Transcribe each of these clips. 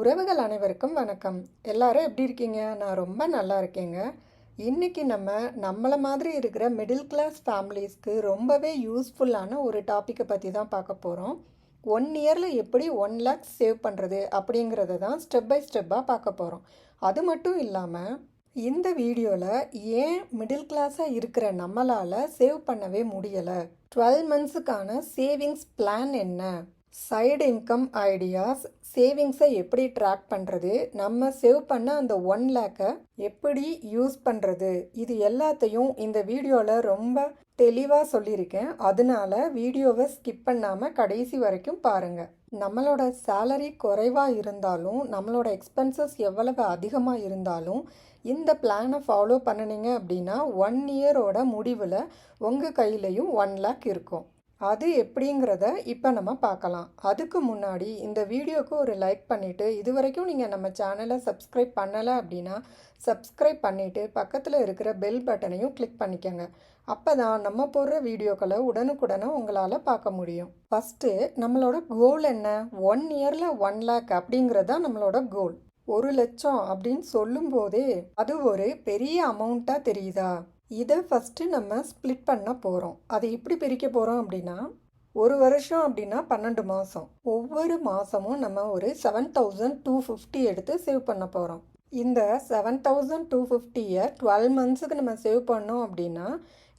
உறவுகள் அனைவருக்கும் வணக்கம். எல்லாரும் எப்படி இருக்கீங்க? நான் ரொம்ப நல்லா இருக்கேங்க. இன்றைக்கி நம்ம நம்மளை மாதிரி இருக்கிற மிடில் கிளாஸ் ஃபேமிலிஸ்க்கு ரொம்பவே யூஸ்ஃபுல்லான ஒரு டாப்பிக்கை பற்றி தான் பார்க்க போகிறோம் ஒன் இயரில் எப்படி ஒன் லேக் சேவ் பண்ணுறது அப்படிங்கிறத தான் ஸ்டெப் பை ஸ்டெப்பாக பார்க்க போகிறோம் அது மட்டும் இல்லாமல் இந்த வீடியோவில் ஏன் மிடில் கிளாஸாக இருக்கிற நம்மளால் சேவ் பண்ணவே முடியலை? டுவெல் மந்த்ஸுக்கான சேவிங்ஸ் பிளான் என்ன? சைடு இன்கம் ஐடியாஸ் சேவிங்ஸை எப்படி ட்ராக் பண்ணுறது நம்ம சேவ் பண்ண அந்த ஒன் லேக்கை எப்படி யூஸ் பண்ணுறது இது எல்லாத்தையும் இந்த வீடியோவில் ரொம்ப தெளிவாக சொல்லியிருக்கேன். அதனால வீடியோவை ஸ்கிப் பண்ணாமல் கடைசி வரைக்கும் பாருங்கள் நம்மளோட சேலரி குறைவாக இருந்தாலும் நம்மளோட எக்ஸ்பென்சஸ் எவ்வளவு அதிகமாக இருந்தாலும் இந்த பிளானை ஃபாலோ பண்ணினீங்க அப்படின்னா ஒன் இயரோட முடிவில் உங்கள் கையிலையும் ஒன் லேக் இருக்கும். அது எப்படிங்கிறத இப்போ நம்ம பார்க்கலாம். அதுக்கு முன்னாடி இந்த வீடியோக்கு ஒரு லைக் பண்ணிவிட்டு இது வரைக்கும் நீங்கள் நம்ம சேனலை சப்ஸ்கிரைப் பண்ணலை அப்படின்னா சப்ஸ்கிரைப் பண்ணிவிட்டு பக்கத்தில் இருக்கிற பெல் பட்டனையும் கிளிக் பண்ணிக்கோங்க. அப்போ தான் நம்ம போடுற வீடியோக்களை உடனுக்குடனே உங்களால் பார்க்க முடியும். ஃபஸ்ட்டு நம்மளோட கோல் என்ன? ஒன் இயரில் ஒன் லேக் அப்படிங்கிறது தான் நம்மளோட கோல் ஒரு லட்சம் அப்படின்னு சொல்லும்போதே அது ஒரு பெரிய அமௌண்ட்டாக தெரியுதா? இதை ஃபஸ்ட்டு நம்ம ஸ்ப்ளிட் பண்ண போகிறோம் அதை எப்படி பிரிக்க போகிறோம் அப்படின்னா ஒரு வருஷம் அப்படின்னா பன்னெண்டு மாதம் ஒவ்வொரு மாதமும் நம்ம ஒரு செவன் தௌசண்ட் டூ ஃபிஃப்டி எடுத்து சேவ் பண்ண போகிறோம் இந்த செவன் தௌசண்ட் டூ ஃபிஃப்டியை டுவெல் மந்த்ஸுக்கு நம்ம சேவ் பண்ணோம் அப்படின்னா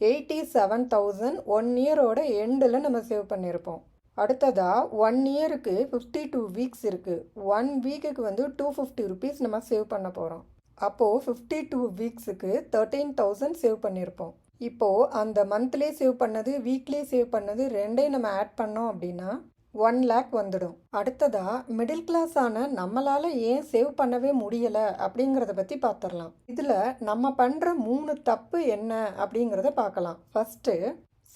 எயிட்டி செவன் தௌசண்ட் ஒன் இயரோட எண்டில் நம்ம சேவ் பண்ணியிருப்போம் அடுத்ததாக ஒன் இயருக்கு ஃபிஃப்டி டூ வீக்ஸ் இருக்குது ஒன் வீக்குக்கு வந்து டூ ஃபிஃப்டி ருபீஸ் நம்ம சேவ் பண்ண போகிறோம் அப்போது ஃபிஃப்டி டூ வீக்ஸுக்கு தேர்ட்டீன் தௌசண்ட் சேவ் பண்ணியிருப்போம் இப்போது அந்த மந்த்லி சேவ் பண்ணது வீக்லி சேவ் பண்ணது ரெண்டையும் நம்ம ஆட் பண்ணோம் அப்படின்னா ஒன் லேக் வந்துடும். அடுத்ததாக மிடில் கிளாஸ் ஆன நம்மளால் ஏன் சேவ் பண்ணவே முடியலை அப்படிங்கிறத பற்றி பார்த்துடலாம் இதில் நம்ம பண்ணுற மூணு தப்பு என்ன அப்படிங்கிறத பார்க்கலாம் ஃபஸ்ட்டு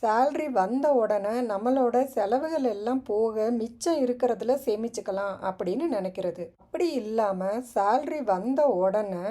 சேல்ரி வந்த உடனே நம்மளோட செலவுகள் எல்லாம் போக மிச்சம் இருக்கிறதுல சேமிச்சுக்கலாம் அப்படின்னு நினைக்கிறது. அப்படி இல்லாமல் சேல்ரி வந்த உடனே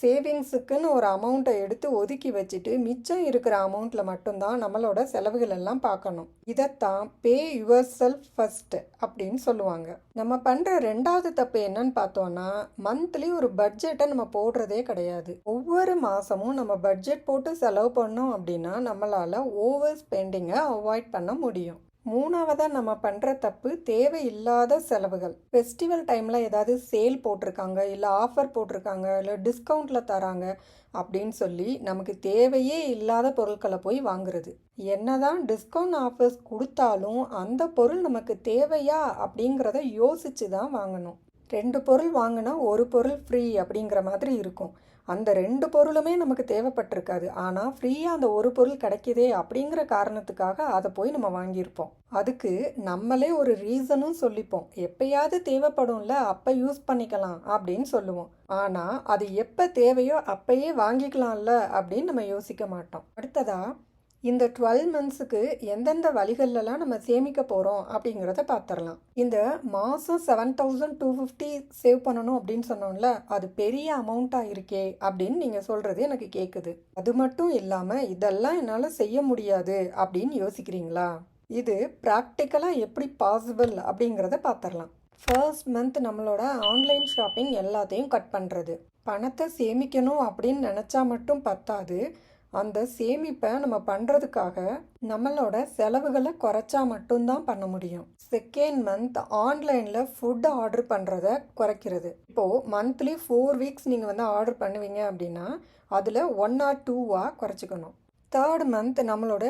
சேவிங்ஸுக்குன்னு ஒரு அமௌண்ட்டை எடுத்து ஒதுக்கி வச்சுட்டு மிச்சம் இருக்கிற அமௌண்ட்டில் மட்டும்தான் நம்மளோட செலவுகள் எல்லாம் பார்க்கணும். இதைத்தான் பே யுவர் செல்ஃப் ஃபஸ்ட்டு அப்படின்னு சொல்லுவாங்க. நம்ம பண்ணுற ரெண்டாவது தப்பு என்னன்னு பார்த்தோன்னா மந்த்லி ஒரு பட்ஜெட்டை நம்ம போடுறதே கிடையாது. ஒவ்வொரு மாதமும் நம்ம பட்ஜெட் போட்டு செலவு பண்ணோம் அப்படின்னா நம்மளால் ஓவர் ஸ்பெண்டிங்கை அவாய்ட் பண்ண முடியும். மூணாவதாக நம்ம பண்ணுற தப்பு தேவையில்லாத செலவுகள். ஃபெஸ்டிவல் டைமில் ஏதாவது சேல் போட்டிருக்காங்க இல்லை ஆஃபர் போட்டிருக்காங்க இல்லை டிஸ்கவுண்ட்டில் தராங்க அப்படின்னு சொல்லி நமக்கு தேவையே இல்லாத பொருட்களை போய் வாங்குறது. என்னதான் டிஸ்கவுண்ட் ஆஃபர்ஸ் கொடுத்தாலும் அந்த பொருள் நமக்கு தேவையா அப்படிங்கிறத யோசித்து தான் வாங்கணும். ரெண்டு பொருள் வாங்கினா ஒரு பொருள் ஃப்ரீ அப்படிங்கிற மாதிரி இருக்கும். அந்த ரெண்டு பொருளுமே நமக்கு தேவைப்பட்டிருக்காது. ஆனால் ஃப்ரீயாக அந்த ஒரு பொருள் கிடைக்கிதே அப்படிங்கிற காரணத்துக்காக அதை போய் நம்ம வாங்கியிருப்போம். அதுக்கு நம்மளே ஒரு ரீசனும் சொல்லிப்போம். எப்பயாவது தேவைப்படும்ல அப்போ யூஸ் பண்ணிக்கலாம் அப்படின்னு சொல்லுவோம். ஆனால் அது எப்போ தேவையோ அப்பயே வாங்கிக்கலாம்ல அப்படின்னு நம்ம யோசிக்க மாட்டோம். அடுத்ததாக இந்த டுவெல் மந்த்ஸுக்கு எந்தெந்த வழிகள்லாம் நம்ம சேமிக்க போகிறோம் அப்படிங்கிறத பார்த்துடலாம் இந்த மாதம் seven thousand two fifty save பண்ணணும் அப்படின்னு சொன்னோம்ல அது பெரிய அமௌண்ட்டாக இருக்கே அப்படின்னு நீங்கள் சொல்கிறது எனக்கு கேட்குது அது மட்டும் இல்லாமல் இதெல்லாம் என்னால் செய்ய முடியாது அப்படின்னு யோசிக்கிறீங்களா? இது ப்ராக்டிக்கலாக எப்படி பாசிபிள் அப்படிங்கிறத பார்த்துடலாம் ஃபர்ஸ்ட் மந்த் நம்மளோட ஆன்லைன் ஷாப்பிங் எல்லாத்தையும் கட் பண்ணுறது பணத்தை சேமிக்கணும் அப்படின்னு நினச்சா மட்டும் பத்தாது. அந்த சேமிப்பை நம்ம பண்ணுறதுக்காக நம்மளோட செலவுகளை குறைச்சா மட்டும்தான் பண்ண முடியும். செகண்ட் மந்த் ஆன்லைனில் ஃபுட் ஆர்டர் பண்ணுறத குறைக்கிறது. இப்போது மந்த்லி ஃபோர் வீக்ஸ் நீங்கள் வந்து ஆர்டர் பண்ணுவீங்க அப்படின்னா அதில் ஒன் ஆர் டூவாக குறைச்சிக்கணும். தேர்ட் மந்த் நம்மளோட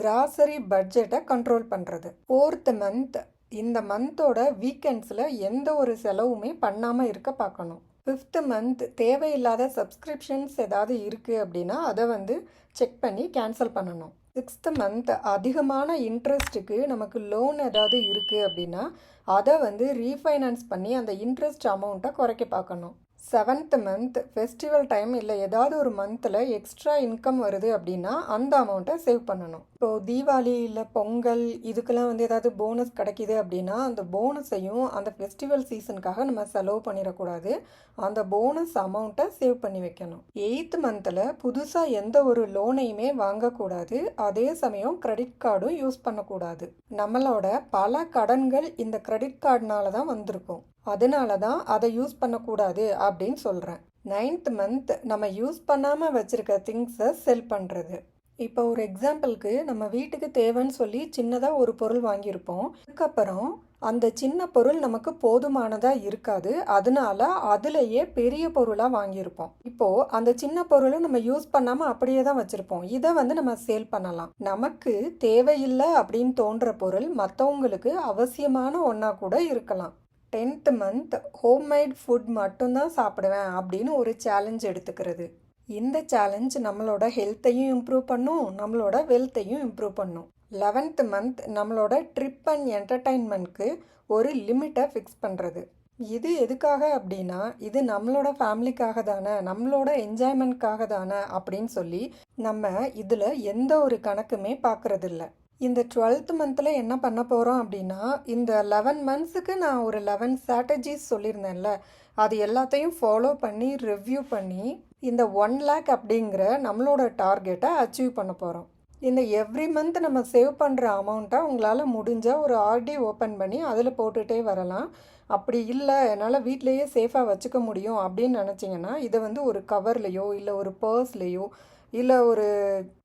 கிராசரி பட்ஜெட்டை கண்ட்ரோல் பண்ணுறது ஃபோர்த் மந்த் இந்த மந்தோட வீக்கெண்ட்ஸில் எந்த ஒரு செலவுமே பண்ணாமல் இருக்க பார்க்கணும். ஃபிஃப்த்து மந்த் தேவையில்லாத சப்ஸ்கிரிப்ஷன்ஸ் ஏதாவது இருக்குது அப்படின்னா அதை வந்து செக் பண்ணி கேன்சல் பண்ணணும். சிக்ஸ்த்து மந்த் அதிகமான இன்ட்ரெஸ்ட்டுக்கு நமக்கு லோன் ஏதாவது இருக்குது அப்படின்னா அதை வந்து ரீஃபைனான்ஸ் பண்ணி அந்த இன்ட்ரெஸ்ட் அமௌண்ட்டை குறைக்க பார்க்கணும். செவன்த் மந்த் ஃபெஸ்டிவல் டைம் இல்லை ஏதாவது ஒரு மந்தில் எக்ஸ்ட்ரா இன்கம் வருது அப்படின்னா அந்த அமௌண்ட்டை சேவ் பண்ணணும். இப்போது தீபாவளி இல்லை பொங்கல் இதுக்கெல்லாம் வந்து ஏதாவது போனஸ் கிடைக்கிது அப்படின்னா அந்த போனஸையும் அந்த ஃபெஸ்டிவல் சீசனுக்காக நம்ம செலவு பண்ணிடக்கூடாது. அந்த போனஸ் அமௌண்ட்டை சேவ் பண்ணி வைக்கணும். எயித் மந்தில் புதுசாக எந்த ஒரு லோனையுமே வாங்கக்கூடாது. அதே சமயம் கிரெடிட் கார்டும் யூஸ் பண்ணக்கூடாது. நம்மளோட பல கடன்கள் இந்த கிரெடிட் கார்டுனால தான் வந்திருக்கும். அதனால தான் அதை யூஸ் பண்ணக்கூடாது அப்படின்னு சொல்கிறேன் நைன்த் மந்த் நம்ம யூஸ் பண்ணாமல் வச்சுருக்க திங்ஸை செல் பண்ணுறது இப்போ ஒரு எக்ஸாம்பிளுக்கு நம்ம வீட்டுக்கு தேவைன்னு சொல்லி சின்னதாக ஒரு பொருள் வாங்கியிருப்போம். அதுக்கப்புறம் அந்த சின்ன பொருள் நமக்கு போதுமானதாக இருக்காது. அதனால அதுலேயே பெரிய பொருளாக வாங்கியிருப்போம். இப்போது அந்த சின்ன பொருளை நம்ம யூஸ் பண்ணாமல் அப்படியே தான் வச்சுருப்போம். இதை வந்து நம்ம சேல் பண்ணலாம். நமக்கு தேவையில்லை அப்படின்னு தோன்ற பொருள் மற்றவங்களுக்கு அவசியமான ஒன்றா கூட இருக்கலாம். டென்த் மந்த் ஹோம்மேட் ஃபுட் மட்டும்தான் சாப்பிடுவேன் அப்படின்னு ஒரு சேலஞ்ச் எடுத்துக்கிறது. இந்த சேலஞ்ச் நம்மளோட ஹெல்த்தையும் இம்ப்ரூவ் பண்ணும் நம்மளோட வெல்த்தையும் இம்ப்ரூவ் பண்ணும். லெவன்த் மந்த் நம்மளோட ட்ரிப் அண்ட் என்டர்டைன்மெண்ட்க்கு ஒரு லிமிட்டை ஃபிக்ஸ் பண்ணுறது இது எதுக்காக அப்படின்னா இது நம்மளோட ஃபேமிலிக்காக தானே நம்மளோட என்ஜாய்மெண்ட்காக தானே அப்படின்னு சொல்லி நம்ம இதில் எந்த ஒரு கணக்குமே பார்க்குறதில்ல. இந்த டுவெல்த் மந்தில் என்ன பண்ண போகிறோம் அப்படின்னா இந்த லெவன் மந்த்ஸுக்கு நான் ஒரு லெவன் ஸ்ட்ராட்டஜிஸ் சொல்லியிருந்தேன்ல. அது எல்லாத்தையும் ஃபாலோ பண்ணி ரிவ்யூ பண்ணி இந்த ஒன் லேக் அப்படிங்கிற நம்மளோட டார்கெட்டை அச்சீவ் பண்ண போகிறோம் இந்த எவ்ரி மந்த் நம்ம சேவ் பண்ணுற அமௌண்ட்டை உங்களால் முடிஞ்சால் ஒரு ஆர்டி ஓப்பன் பண்ணி அதில் போட்டுகிட்டே வரலாம். அப்படி இல்லை என்னால் வீட்லேயே சேஃபாக வச்சுக்க முடியும் அப்படின்னு நினச்சிங்கன்னா இதை வந்து ஒரு கவர்லேயோ இல்லை ஒரு பர்ஸ்லேயோ இல்லை ஒரு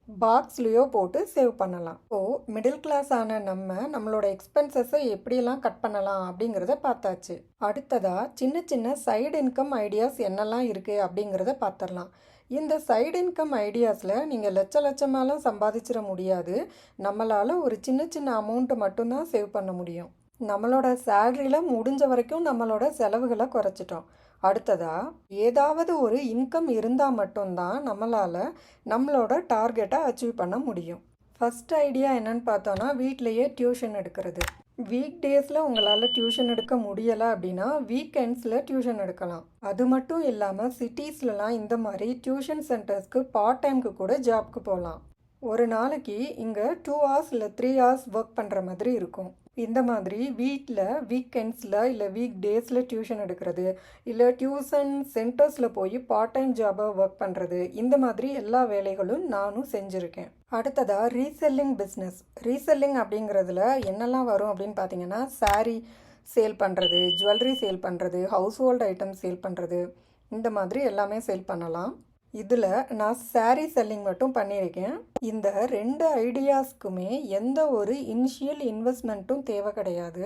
பாக்ஸ்லேயோ போட்டு சேவ் பண்ணலாம். ஸோ மிடில் கிளாஸ் ஆன நம்ம நம்மளோட எக்ஸ்பென்சஸை எப்படியெல்லாம் கட் பண்ணலாம் அப்படிங்கிறத பார்த்தாச்சு. அடுத்ததாக சின்ன சின்ன சைடு இன்கம் ஐடியாஸ் என்னெல்லாம் இருக்குது அப்படிங்கிறத பார்த்துடலாம். இந்த சைடு இன்கம் ஐடியாஸில் நீங்கள் லட்ச லட்சமாலாம் சம்பாதிச்சிட முடியாது. நம்மளால் ஒரு சின்ன சின்ன அமௌண்ட்டை மட்டும்தான் சேவ் பண்ண முடியும். நம்மளோட சேலரியில் முடிஞ்ச வரைக்கும் நம்மளோட செலவுகளை குறைச்சிட்டோம். அடுத்ததா ஏதாவது ஒரு இன்கம் இருந்தால் மட்டும்தான் நம்மளால் நம்மளோட டார்கெட்டை அச்சீவ் பண்ண முடியும். ஃபஸ்ட் ஐடியா என்னன்னு பார்த்தோன்னா வீட்டிலையே டியூஷன் எடுக்கிறது. வீக் டேஸில் உங்களால் டியூஷன் எடுக்க முடியலை அப்படின்னா வீக்கெண்ட்ஸில் டியூஷன் எடுக்கலாம். அது மட்டும் இல்லாமல் சிட்டிஸ்லலாம் இந்த மாதிரி டியூஷன் சென்டர்ஸ்க்கு பார்ட் டைம்க்கு கூட ஜாப்க்கு போகலாம் ஒரு நாளைக்கு இங்கே டூ ஹவர்ஸ் இல்லை த்ரீ ஹவர்ஸ் ஒர்க் பண்ணுற மாதிரி இருக்கும். இந்த மாதிரி வீட்டில் வீக்கெண்ட்ஸில் இல்லை வீக் டேஸில் டியூஷன் எடுக்கிறது இல்லை டியூஷன் சென்டர்ஸில் போய் பார்ட் டைம் ஜாபாக ஒர்க் பண்ணுறது இந்த மாதிரி எல்லா வேலைகளும் நானும் செஞ்சுருக்கேன். அடுத்ததாக ரீசெல்லிங் பிஸ்னஸ் ரீசெல்லிங் அப்படிங்கிறதுல என்னெல்லாம் வரும் அப்படின்னு பார்த்தீங்கன்னா சாரீ சேல் பண்ணுறது ஜுவல்லரி சேல் பண்ணுறது ஹவுஸ் ஹோல்டு ஐட்டம் சேல் பண்ணுறது இந்த மாதிரி எல்லாமே சேல் பண்ணலாம். இதில் நான் சாரீ செல்லிங் மட்டும் பண்ணியிருக்கேன். இந்த ரெண்டு ஐடியாஸ்க்குமே எந்த ஒரு இனிஷியல் இன்வெஸ்ட்மெண்ட்டும் தேவை கிடையாது.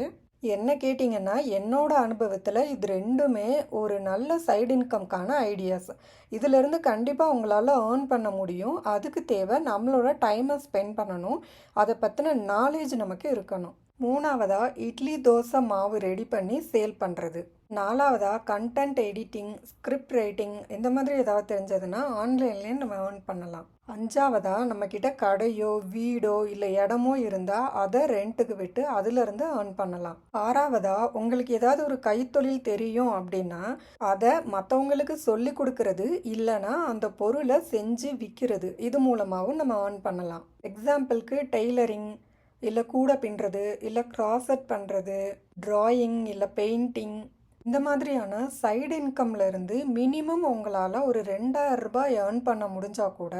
என்ன கேட்டிங்கன்னா என்னோட அனுபவத்தில் இது ரெண்டுமே ஒரு நல்ல சைடு இன்கம்க்கான ஐடியாஸ் இதிலிருந்து கண்டிப்பாக உங்களால் ஏர்ன் பண்ண முடியும். அதுக்கு தேவை நம்மளோட டைமை ஸ்பெண்ட் பண்ணணும். அதை பற்றின நாலேஜ் நமக்கு இருக்கணும். மூணாவதாக இட்லி தோசை மாவு ரெடி பண்ணி சேல் பண்ணுறது நாலாவதாக கண்டென்ட் எடிட்டிங் ஸ்கிரிப்ட் ரைட்டிங் இந்த மாதிரி ஏதாவது தெரிஞ்சதுன்னா ஆன்லைன்லேயே நம்ம ஏர்ன் பண்ணலாம். அஞ்சாவதாக நம்மக்கிட்ட கடையோ வீடோ இல்லை இடமோ இருந்தால் அதை ரெண்ட்டுக்கு விட்டு அதுலேருந்து ஏர்ன் பண்ணலாம். ஆறாவதாக உங்களுக்கு ஏதாவது ஒரு கைத்தொழில் தெரியும் அப்படின்னா அதை மற்றவங்களுக்கு சொல்லி கொடுக்கறது இல்லைன்னா அந்த பொருளை செஞ்சு விற்கிறது இது மூலமாகவும் நம்ம ஏர்ன் பண்ணலாம். எக்ஸாம்பிளுக்கு டெய்லரிங் இல்லை கூடை பின்னுறது இல்லை கிராசட் பண்ணுறது ட்ராயிங் இல்லை பெயிண்டிங் இந்த மாதிரியான சைடு இன்கம்ல இருந்து மினிமம் உங்களால் ஒரு ரெண்டாயிரம் ரூபாய் ஏர்ன் பண்ண முடிஞ்சால் கூட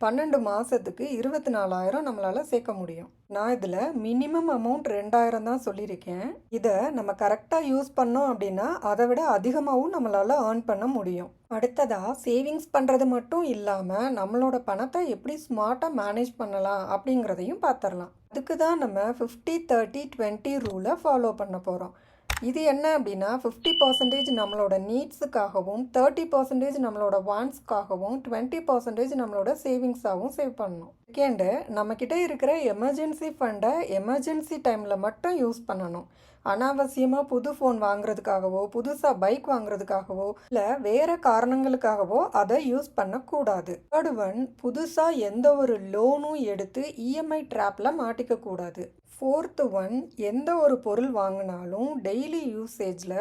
பன்னெண்டு மாதத்துக்கு இருபத்தி நாலாயிரம் நம்மளால் சேர்க்க முடியும். நான் இதில் மினிமம் அமௌண்ட் ரெண்டாயிரம் தான் சொல்லியிருக்கேன். இதை நம்ம கரெக்டாக யூஸ் பண்ணோம் அப்படின்னா அதை விட அதிகமாகவும் நம்மளால் ஏர்ன் பண்ண முடியும். அடுத்ததாக சேவிங்ஸ் பண்ணுறது மட்டும் இல்லாமல் நம்மளோட பணத்தை எப்படி ஸ்மார்ட்டாக மேனேஜ் பண்ணலாம் அப்படிங்கிறதையும் பார்த்துடலாம் அதுக்கு தான் நம்ம ஃபிஃப்டி தேர்ட்டி டுவெண்ட்டி ரூலை ஃபாலோ பண்ண போகிறோம் இது என்ன அப்படின்னா ஃபிஃப்டி பர்சன்டேஜ் நம்மளோட நீட்ஸுக்காகவும் தேர்ட்டி பர்சன்டேஜ் நம்மளோட வான்ஸ்க்காகவும் டுவெண்ட்டி பர்சன்டேஜ் நம்மளோட சேவிங்ஸாகவும் சேவ் பண்ணணும். செகண்டு நம்மக்கிட்ட இருக்கிற எமர்ஜென்சி ஃபண்டை எமர்ஜென்சி டைமில் மட்டும் யூஸ் பண்ணணும். அனாவசியமாக புது ஃபோன் வாங்குறதுக்காகவோ புதுசாக பைக் வாங்குறதுக்காகவோ இல்லை வேறு காரணங்களுக்காகவோ அதை யூஸ் பண்ணக்கூடாது. தேர்ட் ஒன் புதுசாக எந்த ஒரு லோனும் எடுத்து இஎம்ஐ ட்ராப்பில் மாட்டிக்கக்கூடாது. ஃபோர்த்து ஒன் எந்த ஒரு பொருள் வாங்கினாலும் டெய்லி யூசேஜில்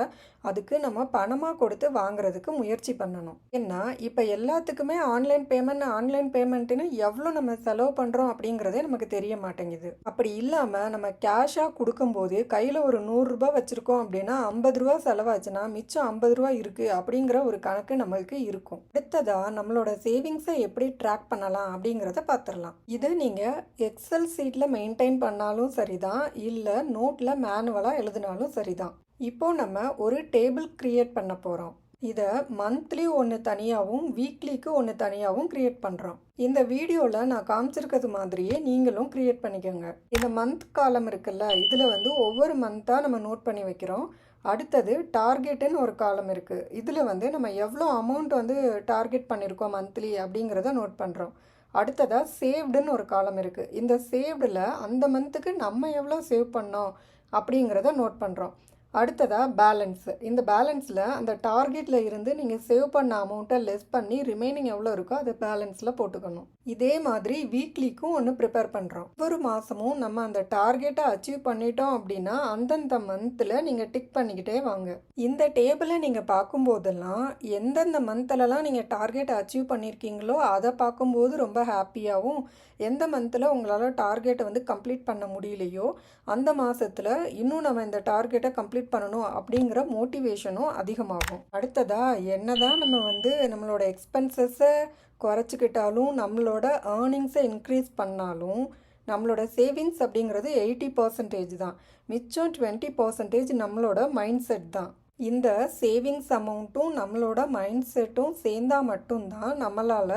அதுக்கு நம்ம பணமாக கொடுத்து வாங்குறதுக்கு முயற்சி பண்ணணும். ஏன்னா இப்போ எல்லாத்துக்குமே ஆன்லைன் பேமெண்ட் ஆன்லைன் பேமெண்ட்டுன்னு எவ்வளோ நம்ம செலவு பண்ணுறோம் அப்படிங்கிறதே நமக்கு தெரிய மாட்டேங்குது. அப்படி இல்லாமல் நம்ம கேஷாக கொடுக்கும்போது கையில் ஒரு நூறுரூபா வச்சுருக்கோம் அப்படின்னா ஐம்பது ரூபா செலவாச்சுன்னா மிச்சம் ஐம்பது ரூபா இருக்குது அப்படிங்கிற ஒரு கணக்கு நம்மளுக்கு இருக்கும். அடுத்ததாக நம்மளோட சேவிங்ஸை எப்படி ட்ராக் பண்ணலாம் அப்படிங்கிறத பார்த்துடலாம் இது நீங்கள் எக்ஸல் சீட்டில் மெயின்டைன் பண்ணாலும் சரிதான் இல்லை நோட்டில் மேனுவலாக எழுதினாலும் சரிதான். இப்போ நம்ம ஒரு டேபிள் க்ரியேட் பண்ண போகிறோம் இதை மந்த்லி ஒன்று தனியாகவும் வீக்லிக்கு ஒன்று தனியாகவும் க்ரியேட் பண்ணுறோம் இந்த வீடியோவில் நான் காமிச்சிருக்கிறது மாதிரியே நீங்களும் க்ரியேட் பண்ணிக்கோங்க. இந்த மந்த் காலம் இருக்குல்ல இதில் வந்து ஒவ்வொரு மந்த்தாக நம்ம நோட் பண்ணி வைக்கிறோம். அடுத்தது டார்கெட்டுன்னு ஒரு காலம் இருக்குது இதில் வந்து நம்ம எவ்வளோ அமௌண்ட் வந்து டார்கெட் பண்ணியிருக்கோம் மந்த்லி அப்படிங்கிறத நோட் பண்ணுறோம் அடுத்ததாக சேவ்டுன்னு ஒரு காலம் இருக்குது இந்த சேவ்டில் அந்த மந்த்துக்கு நம்ம எவ்வளோ சேவ் பண்ணோம் அப்படிங்கிறத நோட் பண்ணுறோம் அடுத்ததாக பேலன்ஸு இந்த பேலன்ஸில் அந்த டார்கெட்டில் இருந்து நீங்கள் சேவ் பண்ண அமௌண்ட்டை லெஸ் பண்ணி ரிமைனிங் எவ்வளோ இருக்கோ அதை பேலன்ஸில் போட்டுக்கணும். இதே மாதிரி வீக்லிக்கும் ஒன்று ப்ரிப்பேர் பண்ணுறோம் ஒவ்வொரு மாதமும் நம்ம அந்த டார்கெட்டை அச்சீவ் பண்ணிட்டோம் அப்படின்னா அந்தந்த மந்தில் நீங்கள் டிக் பண்ணிக்கிட்டே வாங்க. இந்த டேபிளை நீங்கள் பார்க்கும்போதெல்லாம் எந்தெந்த மந்த்லலாம் நீங்கள் டார்கெட்டை அச்சீவ் பண்ணியிருக்கீங்களோ அதை பார்க்கும்போது ரொம்ப ஹாப்பியாகவும் எந்த மந்தில் உங்களால் டார்கெட்டை வந்து கம்ப்ளீட் பண்ண முடியலையோ அந்த மாதத்தில் இன்னும் நம்ம இந்த டார்கெட்டை கம்ப்ளீட் பண்ணணும் அப்படிங்கிற மோட்டிவேஷனும் அதிகமாகும். அடுத்ததாக என்ன தான் நம்ம வந்து நம்மளோட எக்ஸ்பென்சஸை குறைச்சிக்கிட்டாலும் நம்மளோட ஏர்னிங்ஸை இன்க்ரீஸ் பண்ணாலும் நம்மளோட சேவிங்ஸ் அப்படிங்கிறது எயிட்டி பர்சன்டேஜ் தான். மிச்சம் டுவெண்ட்டி பர்சன்டேஜ் நம்மளோட மைண்ட் செட் தான். இந்த சேவிங்ஸ் அமௌண்ட்டும் நம்மளோட மைண்ட் செட்டும் சேர்ந்தால் மட்டும்தான் நம்மளால்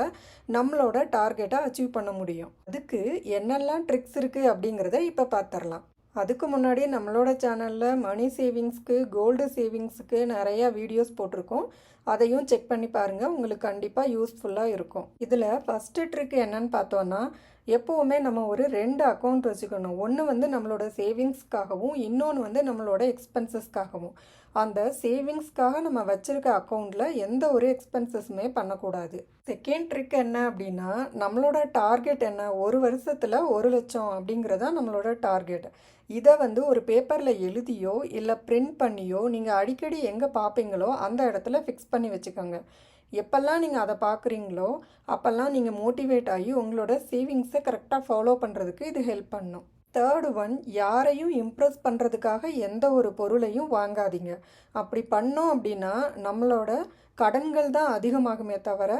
நம்மளோட டார்கெட்டை அச்சீவ் பண்ண முடியும். அதுக்கு என்னெல்லாம் ட்ரிக்ஸ் இருக்குது அப்படிங்கிறத இப்போ பார்த்துடலாம் அதுக்கு முன்னாடி நம்மளோட சேனலில் மணி சேவிங்ஸ்க்கு கோல்டு சேவிங்ஸுக்கு நிறையா வீடியோஸ் போட்டிருக்கோம். அதையும் செக் பண்ணி பாருங்கள் உங்களுக்கு கண்டிப்பாக யூஸ்ஃபுல்லாக இருக்கும். இதில் ஃபஸ்ட்டு ட்ரிக் என்னன்னு பார்த்தோன்னா எப்போவுமே நம்ம ஒரு ரெண்டு அக்கௌண்ட் வச்சுக்கணும். ஒன்று வந்து நம்மளோட சேவிங்ஸ்க்காகவும் இன்னொன்று வந்து நம்மளோட எக்ஸ்பென்சஸ்க்காகவும் அந்த சேவிங்ஸ்க்காக நம்ம வச்சுருக்க அக்கௌண்ட்டில் எந்த ஒரு எக்ஸ்பென்சஸுமே பண்ணக்கூடாது. செகண்ட் ட்ரிக் என்ன அப்படின்னா நம்மளோட டார்கெட் என்ன? ஒரு வருஷத்தில் ஒரு லட்சம் அப்படிங்கிறதா நம்மளோட டார்கெட். இதை வந்து ஒரு பேப்பரில் எழுதியோ இல்லை பிரிண்ட் பண்ணியோ நீங்கள் அடிக்கடி எங்கே பார்ப்பீங்களோ அந்த இடத்துல ஃபிக்ஸ் பண்ணி வச்சுக்கோங்க. எப்போல்லாம் நீங்கள் அதை பார்க்குறீங்களோ அப்போல்லாம் நீங்கள் மோட்டிவேட் ஆகி உங்களோட சேவிங்ஸை கரெக்டாக ஃபாலோ பண்ணுறதுக்கு இது ஹெல்ப் பண்ணும். தேர்டு ஒன் யாரையும் இம்ப்ரெஸ் பண்ணுறதுக்காக எந்த ஒரு பொருளையும் வாங்காதீங்க. அப்படி பண்ணோம் அப்படின்னா நம்மளோட கடன்கள் தான் அதிகமாகுமே தவிர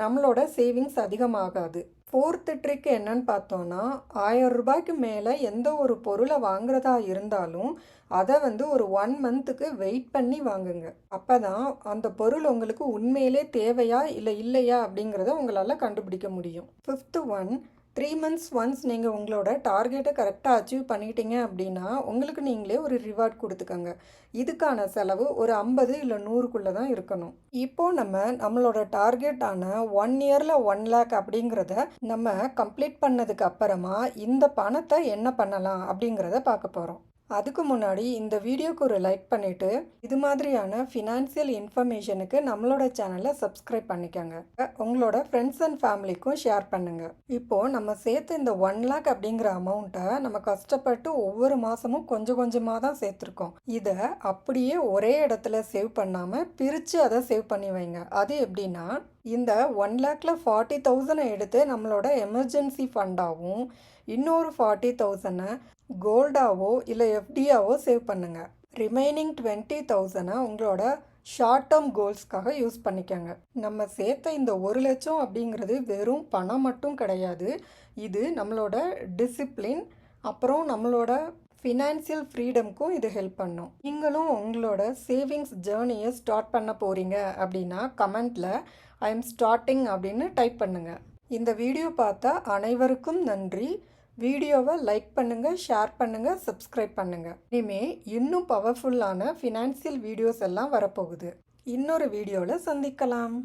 நம்மளோட சேவிங்ஸ் அதிகமாகாது. ஃபோர்த்து ட்ரிக் என்னன்னு பார்த்தோன்னா ஆயிரம் ரூபாய்க்கு மேலே எந்த ஒரு பொருளை வாங்குறதா இருந்தாலும் அதை வந்து ஒரு ஒன் மந்த்துக்கு வெயிட் பண்ணி வாங்குங்க. அப்போ தான் அந்த பொருள் உங்களுக்கு உண்மையிலே தேவையா இல்லை இல்லையா அப்படிங்கிறத உங்களால் கண்டுபிடிக்க முடியும். Fifth one three months once நீங்கள் உங்களோட டார்கெட்டை கரெக்டாக அச்சீவ் பண்ணிட்டீங்க அப்படின்னா உங்களுக்கு நீங்களே ஒரு ரிவார்ட் கொடுத்துக்கோங்க. இதுக்கான செலவு ஒரு ஐம்பது இல்லை நூறுக்குள்ளே தான் இருக்கணும். இப்போது நம்ம நம்மளோட டார்கெட்டான ஒன் இயரில் ஒன் லேக் அப்படிங்கிறத நம்ம கம்ப்ளீட் பண்ணதுக்கு அப்புறமா இந்த பணத்தை என்ன பண்ணலாம் அப்படிங்கிறத பார்க்க போகிறோம் அதுக்கு முன்னாடி இந்த வீடியோக்கு ஒரு லைக் பண்ணிவிட்டு இது மாதிரியான ஃபினான்சியல் இன்ஃபர்மேஷனுக்கு நம்மளோட சேனலை சப்ஸ்கிரைப் பண்ணிக்கோங்க. உங்களோட ஃப்ரெண்ட்ஸ் அண்ட் ஃபேமிலிக்கும் ஷேர் பண்ணுங்கள் இப்போது நம்ம சேர்த்து இந்த ஒன் லேக் அப்படிங்கிற அமௌண்ட்டை நம்ம கஷ்டப்பட்டு ஒவ்வொரு மாதமும் கொஞ்சம் கொஞ்சமாக தான் சேர்த்துருக்கோம். இதை அப்படியே ஒரே இடத்துல சேவ் பண்ணாமல் பிரித்து அதை சேவ் பண்ணி வைங்க. அது எப்படின்னா இந்த ஒன் லேக்கில் ஃபார்ட்டி தௌசண்டை எடுத்து நம்மளோட எமர்ஜென்சி ஃபண்டாகவும் இன்னொரு ஃபார்ட்டி தௌசண்டை கோல்டாவோ இல்லை எஃப்டியாவோ சேவ் பண்ணுங்கள் ரிமைனிங் டுவெண்ட்டி தௌசண்டை உங்களோட ஷார்ட் டேர்ம் கோல்ஸ்க்காக யூஸ் பண்ணிக்கோங்க. நம்ம சேர்த்த இந்த ஒரு லட்சம் அப்படிங்கிறது வெறும் பணம் மட்டும் கிடையாது. இது நம்மளோட டிசிப்ளின் அப்புறம் நம்மளோட ஃபினான்சியல் ஃப்ரீடம்க்கும் இது ஹெல்ப் பண்ணும். நீங்களும் உங்களோட சேவிங்ஸ் ஜேர்னியை ஸ்டார்ட் பண்ண போகிறீங்க அப்படின்னா கமெண்ட்டில் ஐ எம் ஸ்டார்டிங் அப்படின்னு டைப் பண்ணுங்கள் இந்த வீடியோ பார்த்தா அனைவருக்கும் நன்றி. வீடியோவை லைக் பண்ணுங்கள் ஷேர் பண்ணுங்கள் சப்ஸ்கிரைப் பண்ணுங்கள் இனிமே இன்னும் பவர்ஃபுல்லான ஃபினான்சியல் வீடியோஸ் எல்லாம் வரப்போகுது. இன்னொரு வீடியோவில் சந்திக்கலாம்.